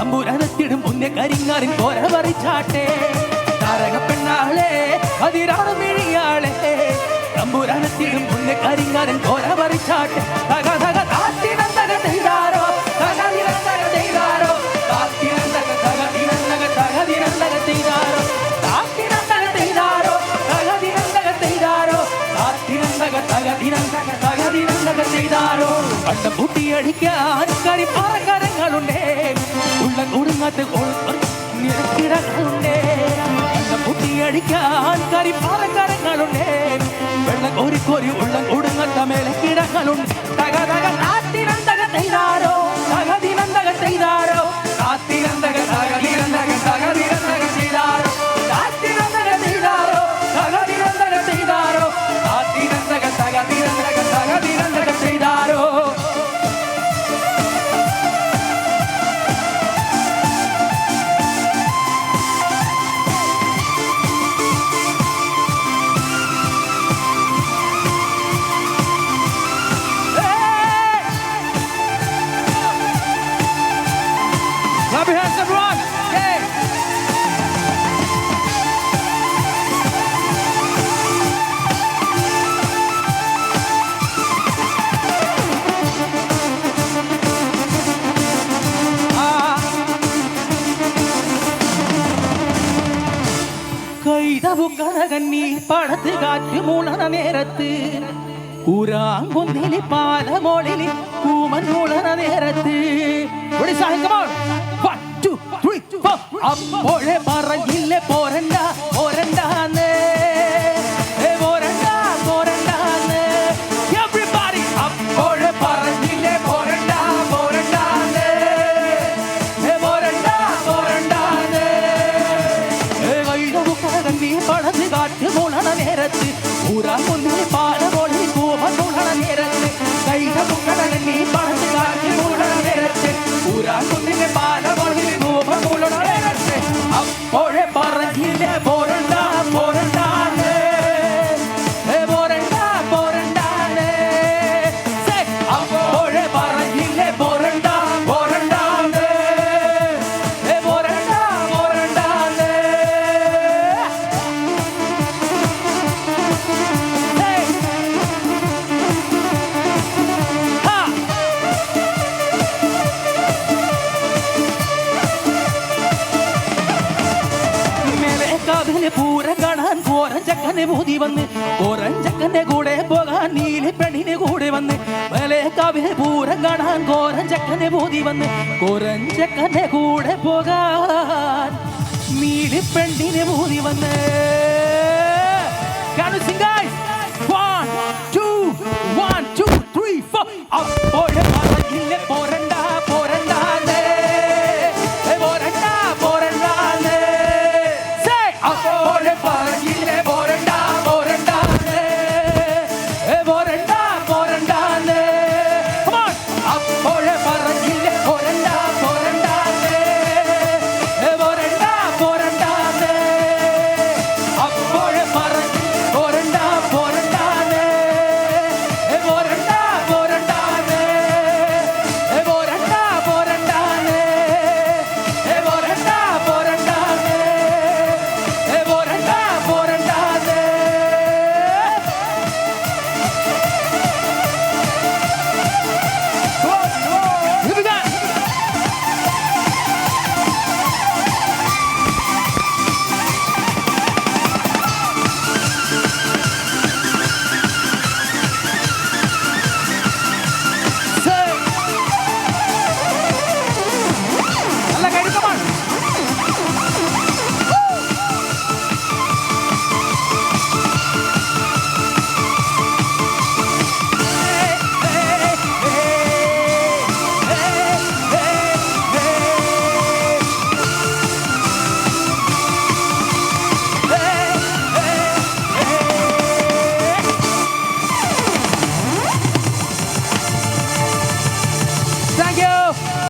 தம்புரணத்திடும் முன்னே கரிங்காரின் கோரவரை சாட்டே. தாரக பெண்ணாளே அதிரான மிழியாளே தம்புரணத்திடும் முன்னே கரிங்காரின் கோரவரை சாட்டே. தக தக தாத்தி நந்தக செய்தாரோ தக நிரந்தக செய்தாரோ தாத்தி நந்தக தக நிரந்தக தக நிரந்தக செய்தாரோ தாத்தி நந்தக செய்தாரோ தக நிரந்தக செய்தாரோ தாத்தி நந்தக தக நிரந்தக தக நிரந்தக செய்தாரோ பட்டம் பூட்டி அடிக்க ஆண்கரி பாரங்கரை பார்த்து நிறுத்திடன் உண்டே புத்தி அடிக்க ஆண்காரி பாலக்காரங்களுண்டே வெள்ள கோரி கோரி உள்ளங்கூடுங்க தமிழ் கிடங்களும். தக தக நாட்டு പൂങ്കഥകൻ പടത്ത് കാറ്റ് മൂളണ നേരത്ത്. ഊരാങ്കുന്നിലി പാലമോളിൽ കൂമൻ മൂളണ നേരത്ത്. അപ്പോൾ പറയില്ലേ പോരണ്ട പോര পুরা মনে পার। മേലേക്കാവിലെ പൂരം കാണാൻ കോരഞ്ചക്കനെ പൂതി വന്ന്. കോരഞ്ചക്കന്റെ കൂടെ പോകാൻ നീലി പെണ്ണിന് കൂടെ വന്ന്. മേലേക്കാവിലെ പൂരം കാണാൻ കോരഞ്ചക്കനെ പൂതി വന്ന്. കോരഞ്ചക്കന്റെ കൂടെ പോകാൻ നീലി പെണ്ണിന് പൂതി വന്ന്. കാണു you